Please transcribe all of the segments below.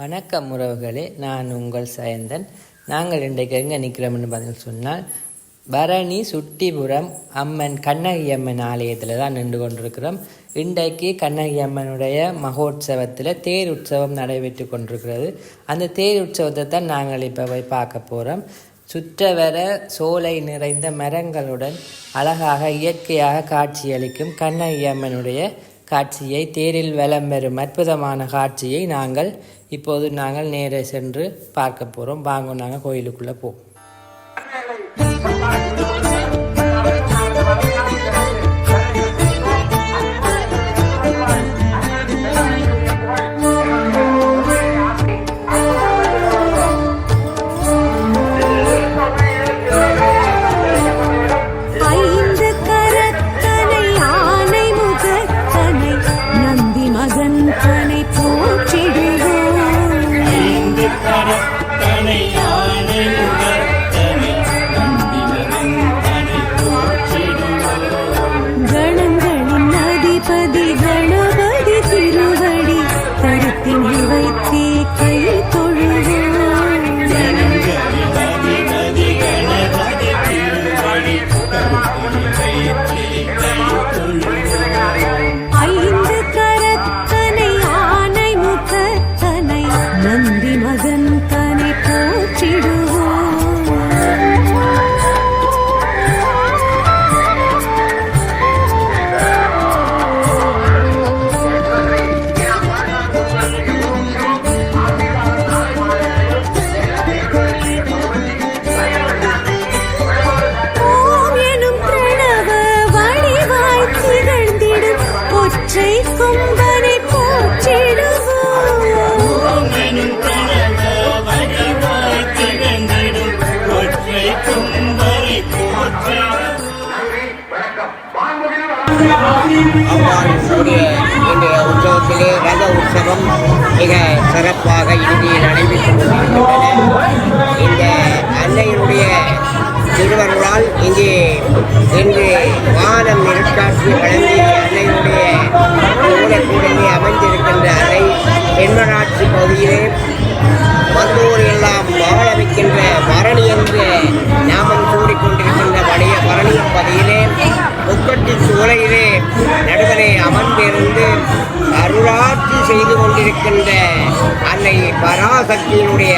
வணக்கம் உறவுகளே நான் உங்கள் சயந்தன். நாங்கள் இன்றைக்கு எங்கே நிற்கிறோம்னு பதில் சொன்னால் பரணி சுட்டிபுரம் அம்மன் கண்ணகி அம்மன் ஆலயத்தில் தான் நின்று கொண்டிருக்கிறோம். இன்றைக்கு கண்ணகி அம்மனுடைய மகோத்சவத்தில் தேர் உற்சவம் நடைபெற்று கொண்டிருக்கிறது. அந்த தேர் உற்சவத்தை தான் நாங்கள் இப்போ போய் பார்க்க போகிறோம் சுற்றவர சோலை நிறைந்த மரங்களுடன் அழகாக இயற்கையாக காட்சியளிக்கும் கண்ணகி அம்மனுடைய காட்சியை தேரில் வலம் வரும் அற்புதமான காட்சியை நாங்கள் இப்போது நாங்கள் நேரே சென்று பார்க்க போகிறோம் வாங்க நாங்கள் கோயிலுக்குள்ளே போவோம் முக்கட்டி சூளையிலே நடுவரே அமர்ந்திருந்து அருளாட்சி செய்து கொண்டிருக்கின்ற அன்னை பராசக்தியினுடைய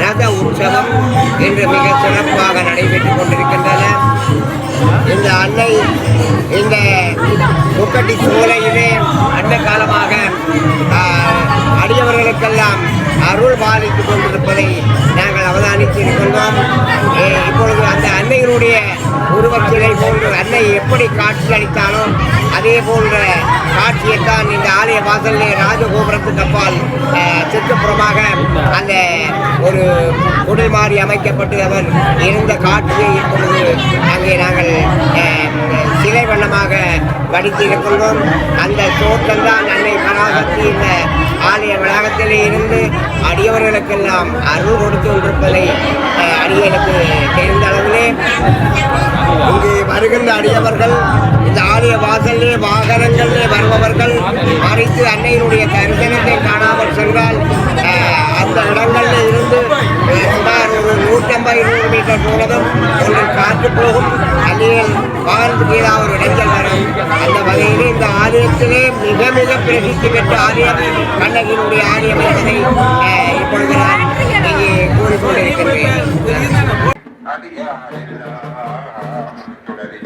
ரத உற்சவம் இன்று மிக சிறப்பாக நடைபெற்றுக் கொண்டிருக்கின்றன. இந்த அன்னை இந்த முக்கட்டி சூளையிலே அந்த காலமாக அடியவர்களுக்கெல்லாம் அருள் பாதித்துக் கொண்டிருப்பதை நாங்கள் அவதானித்து இருக்கின்றோம் இப்பொழுது அந்த அன்னையினுடைய உருவச்சிலை போன்ற அன்னை எப்படி காட்சி அளித்தாலும் அதே போன்ற காட்சியைத்தான் இந்த ஆலய வாசலிலே ராஜகோபுரத்துக்கு அப்பால் சுற்றுப்புறமாக அந்த ஒரு உடல் மாறி அமைக்கப்பட்டு அவர் இருந்த காட்சியை இப்பொழுது அங்கே நாங்கள் சிலை வண்ணமாக வடித்து இருக்கின்றோம் அந்த தோற்றம் தான் அன்னை பராசக்தி இந்த ஆலய வளாகத்திலே இருந்து அடியவர்களுக்கெல்லாம் அருள் கொடுத்து கொண்டிருப்பதை ஆஹ், அடியனுக்கு தெரிந்த அளவிலே இங்கு வருகின்ற அடியவர்கள் இந்த ஆலய வாசலிலே வாகனங்களிலே வருபவர்கள் மறைத்து அன்னையினுடைய தரிசனத்தை காணாமல் சென்றால் அந்த இடங்களில் இருந்து நூற்றம்பது இருநூறு மீட்டர் தூரமும் ஒன்று காற்று போகும் அல்லியில் வாகனத்துக்கு ஏதாவது ஒரு இடைஞ்சல் வரும் அந்த வகையில் இந்த ஆலயத்திலே மிக மிக பிரசித்தி பெற்ற ஆலயம் கண்ணகியினுடைய ஆலயம் என்பதை இப்பொழுது நான் இங்கே கூறிக்கொண்டிருக்கின்றேன்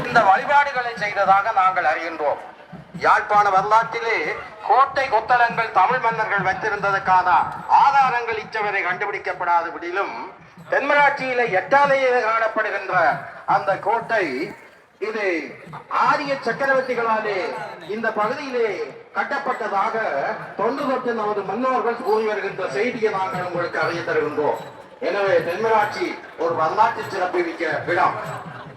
இந்த வழிபாடுகளை செய்ததாக நாங்கள் அறிகின்றோம். யாழ்ப்பாண வரலாற்றிலே கோட்டை கொத்தளங்கள் தமிழ் மன்னர்கள் வைத்திருந்ததற்கான ஆதாரங்கள் இச்சவரை கண்டுபிடிக்கப்படாத விடிலும் தென்மராட்சியில எட்டாலையில காணப்படுகின்ற அந்த கோட்டை இது ஆரிய சக்கரவர்த்திகளாலே இந்த பகுதியிலே கட்டப்பட்டதாக தொன்று தொட்டு நமது முன்னோர்கள் கூறி வருகின்ற செய்தியை நாங்கள் உங்களுக்கு அறிய தருகின்றோம். எனவே தென்மராட்சி ஒரு வரலாற்று சிறப்புமிக்க இடம்.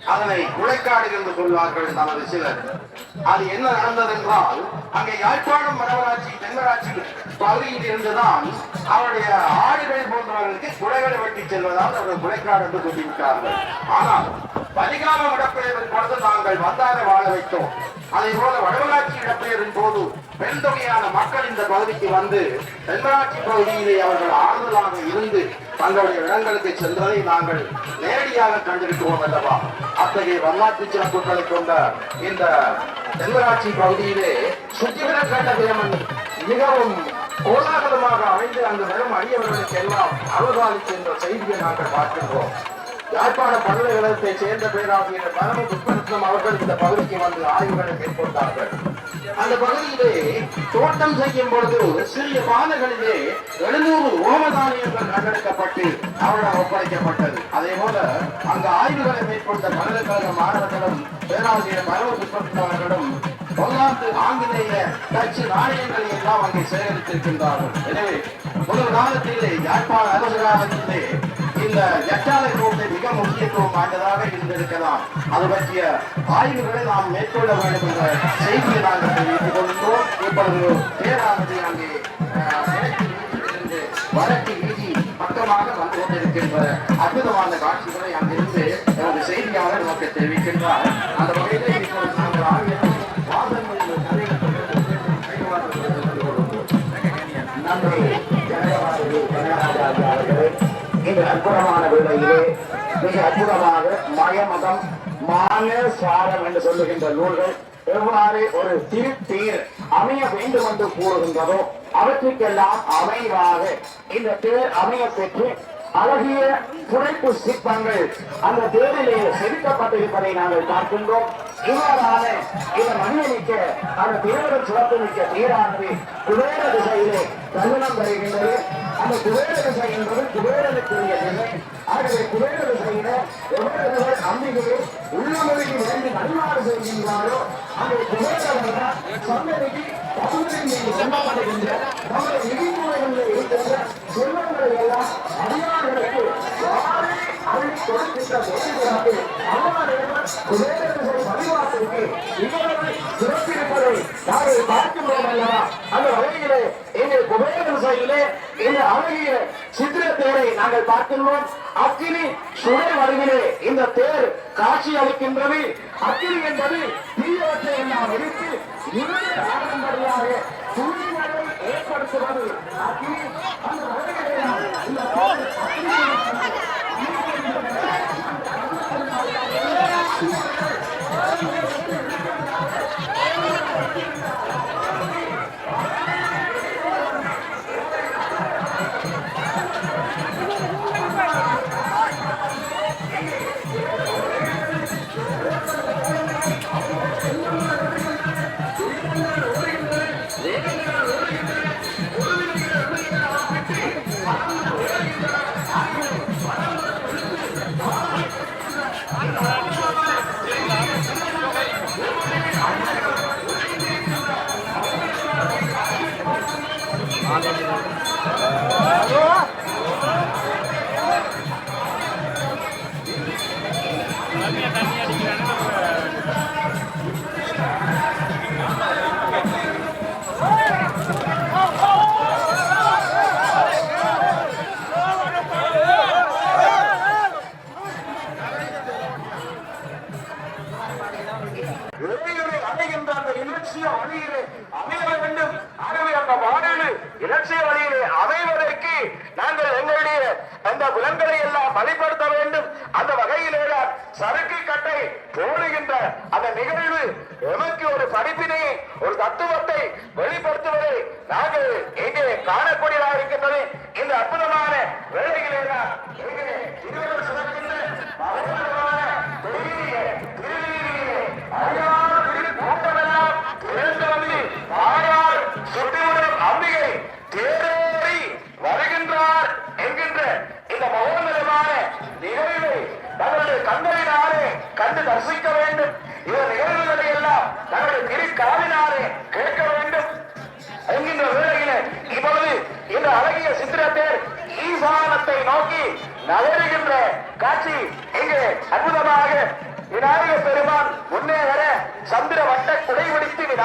அதனை குலைக்காடு என்று சொல்வார்கள் நமது சிலர். அது என்ன நடந்தது என்றால் அங்கே யாழ்ப்பாணம் வடவராட்சி தென்மராட்சி பகுதியில் இருந்துதான் அவருடைய ஆடுகள் போன்றவர்களுக்கு குலைகளை வெட்டி செல்வதால் அவர்கள் குலைக்காடு என்று சொல்லிவிட்டார்கள் ஆனால் பலிகாம மடப்பிழைவின் பொழுது நாங்கள் வந்தாரை வாழ வைத்தோம். அதே போல வடவராட்சி இடப்பெயரின் போது பெண் தொகையான மக்கள் இந்த பகுதிக்கு வந்து தென்னாட்சி பகுதியிலே அவர்கள் ஆறுதலாக இருந்து தங்களுடைய இடங்களுக்கு சென்றதை நாங்கள் நேரடியாக கண்டிருக்கிறோம் அல்லவா? அத்தகைய வரலாற்று சிறப்புகளை கொண்ட இந்த தென்மராட்சி பகுதியிலே சுற்றிவிட கண்டதேமன் மிகவும் கோலாகலமாக அமைந்து அங்கு வரும் அடியவர்களுக்கு எல்லாம் அவர்வாளித்து என்ற செய்தியை நாங்கள் பார்க்கின்றோம். யாழ்ப்பாண பல்கலைக்கழகத்தை சேர்ந்த பேராசிரியர் பரம புஷ்பரத்னம் அவர்கள் இந்த பகுதிக்கு வந்து ஆய்வுகளை மேற்கொண்டார்கள். அந்த பகுதியிலே தோட்டம் செய்யும் பொழுது சிறிய பாதைகளிலே எழுநூறு ஓமதானியங்கள் கண்டெடுக்கப்பட்டு அவரிடம் ஒப்படைக்கப்பட்டது. அதே போல அங்கு ஆய்வுகளை மேற்கொண்ட பல்கலைக்கழக மாணவர்களும் பேராசிரியர் பரம புஷ்பரத்னம் அவர்களும் வரலாற்று ஆங்கிலேய டச்சு நாணயங்களை எல்லாம் அங்கே சேகரித்திருக்கின்றார்கள். எனவே முதல் காலத்திலே யாழ்ப்பாண அரசு காலத்திலே இந்த எட்டாலை கோட்டை மிக முக்கியத்துவம் வாய்ந்ததாக இருந்திருக்கலாம் அது பற்றிய ஆய்வுகளை நாம் மேற்கொள்ள வேண்டும் என்ற செய்தியை நாங்கள் தெரிவித்துக் கொள்கிறோம் இப்பொழுது பேரானது அங்கே வடக்கு வீதி பக்கமாக வந்து கொண்டிருக்கின்ற அற்புதமான காட்சிகளை அங்கிருந்து எனது செய்தியாளர் நமக்கு தெரிவிக்கின்றார். அந்த வகையில் இப்பொழுது நாங்கள் ஆய்வு அற்புதமான வேளையிலே மிக அற்புதமாக மயமதம் மான சாரம் என்று சொல்லுகின்ற நூல்கள் எவ்வாறு ஒரு திருத்தீர் அமைய வேண்டும் என்று கூறுகின்றதோ அவற்றுக்கெல்லாம் அமைவாக இந்த தேர் அமைய பெற்று அழகிய புடைப்பு சிற்பங்கள் அந்த தேரிலே செதுக்கப்பட்டிருப்பதை நாங்கள் பார்க்கின்றோம். இவ்வாறான இந்த மணியமிக்க அந்த தேவர சிறப்பு மிக்க தேரானது குபேர திசையிலே தருணம் வருகின்றது. அந்த குபேர திசை என்பது குபேரனுக்குரிய திசை. ஆகவே குபேர திசையில எவ்வளவு அம்பிகையை உள்ளமொழிக்கு வேண்டி நன்மாறு செய்கின்றாரோ அந்த குபேரவர்கள் சந்ததிக்கு பகுதியில் சொல்லப்படுகின்ற சிறப்பிருப்பதை நாங்கள் பார்க்கின்றோம் அல்லவா அந்த வகையிலே இங்கே குபேரதிசையிலே இந்த அழகிய சித்திர தேரை நாங்கள் பார்க்கின்றோம். அக்கினி சுடை வடிவிலே இந்த தேர் காட்சி அளிக்கின்றது. அக்கினி என்பது தீயவற்றை எல்லாம் எரித்து இருளை ஆடும்படியாக தூய்மையை ஏற்படுத்துவது. அக்கினி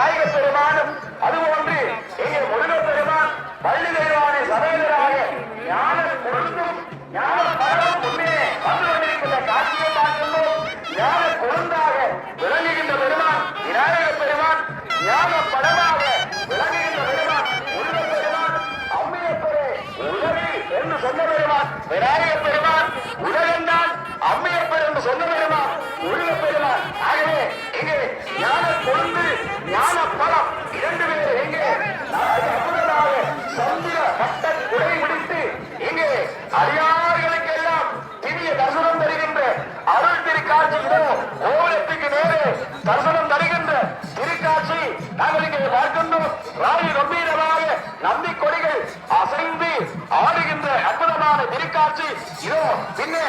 나이가 கொண்டு ராய் கம்பீரமாக நந்தி கொடிகள் அசைந்து ஆடுகின்ற அற்புதமான திருக்காட்சி இதோ பின்னே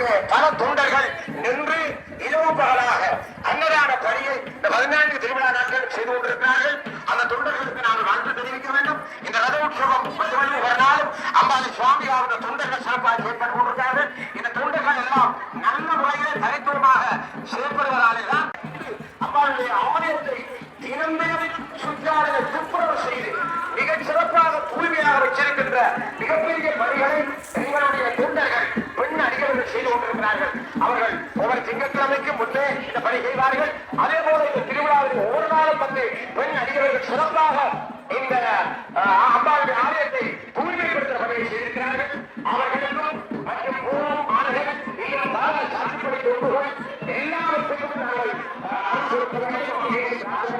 நம்முடைய பல தொண்டர்கள் நின்று இரவு பகலாக அன்னதான பணியை இந்த பதினான்கு திருவிழா நாட்கள் செய்து கொண்டிருக்கிறார்கள். சிறப்பாக இந்த அம்பாளுடைய ஆலயத்தை தூய்மைப்படுத்துற பணியை செய்திருக்கிறார்கள். அவர்களுக்கும் மற்றும் பூவும் மாணவர்கள் இன்னும் சாட்சிப்படி எல்லாவற்றுக்கும் நாங்கள் அரசு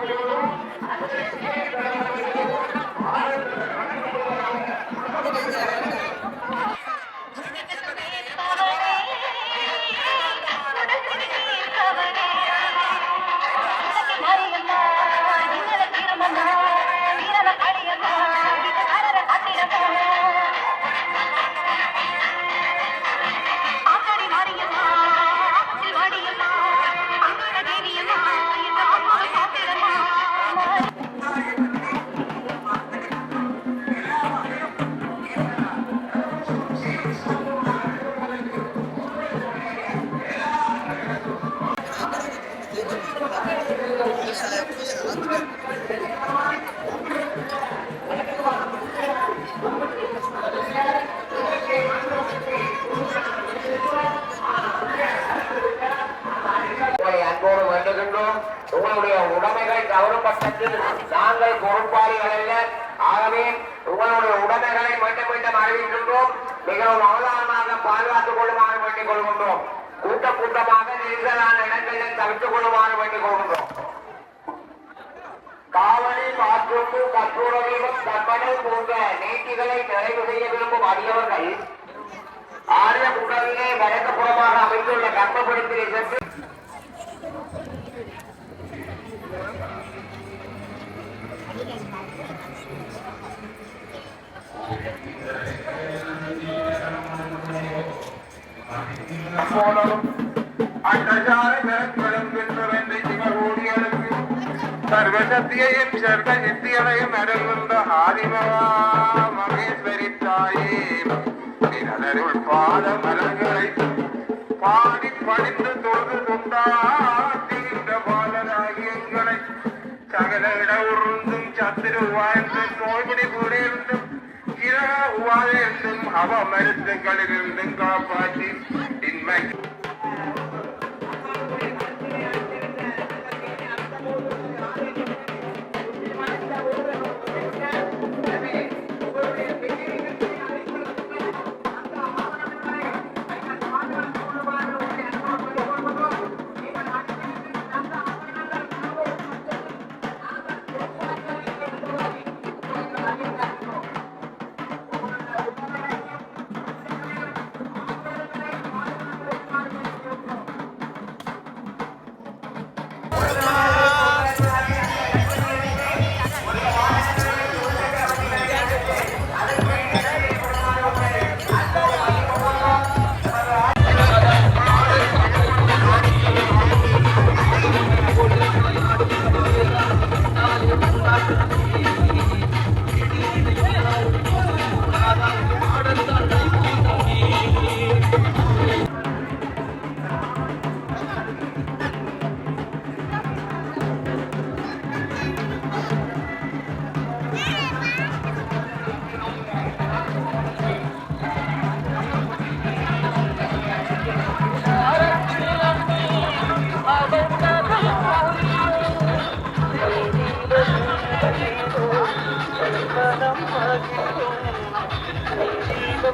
அக்கசார பிறப்பிடம் பின்னுரைந்து இவர் ஓடியழுக்கு சர்வசத்தியையும் சர்வ நித்தியனையும் அடர்ந்த ஆதிமவா மகேஸ்வரி தாயே. பாத மலர்களை பாடி படிந்து தொழுது தொண்டாடுகின்ற பாலராகி எங்களை சகல இட உருந்தும் சத்துரு வாழ்ந்தும் நோய்படி கூட இரவு வாழ்ந்தும் அவ மருந்துகளிலிருந்தும் காப்பாற்றி இன்மை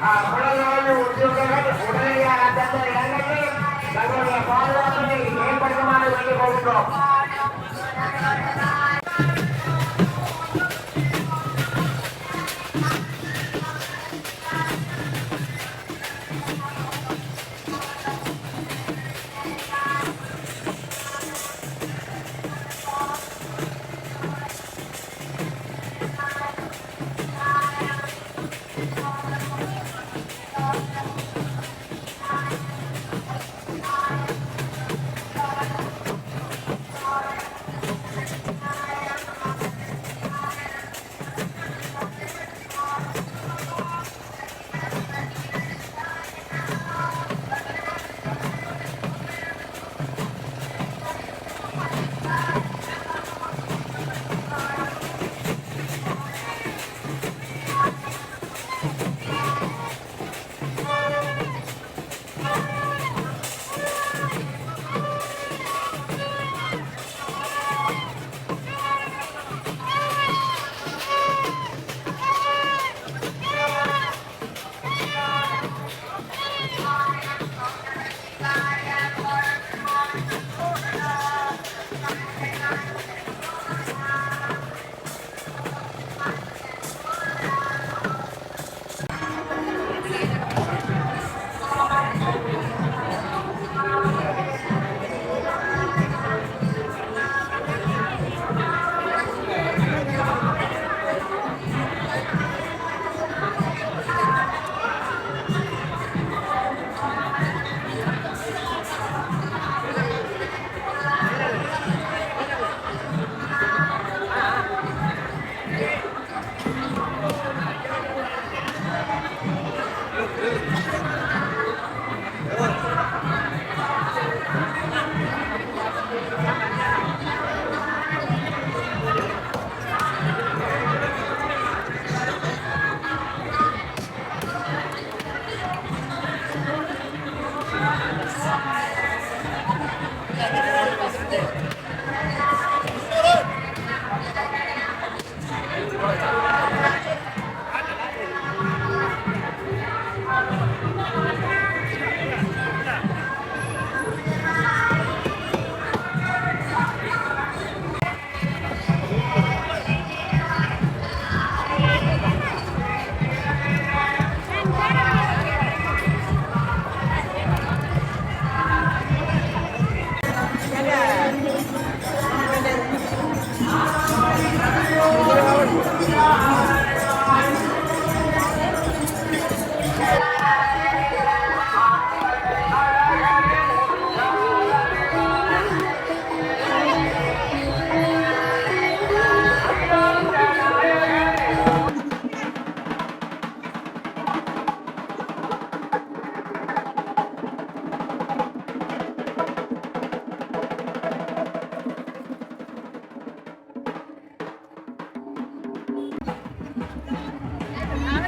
உலகளவில் உத்தியோகங்கள் உடனடியாக சட்ட இடங்களில் தங்களுடைய மேம்படுத்துமாறு வேண்டிக் கொள்கிறோம்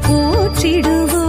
போற்றிடுவோம்.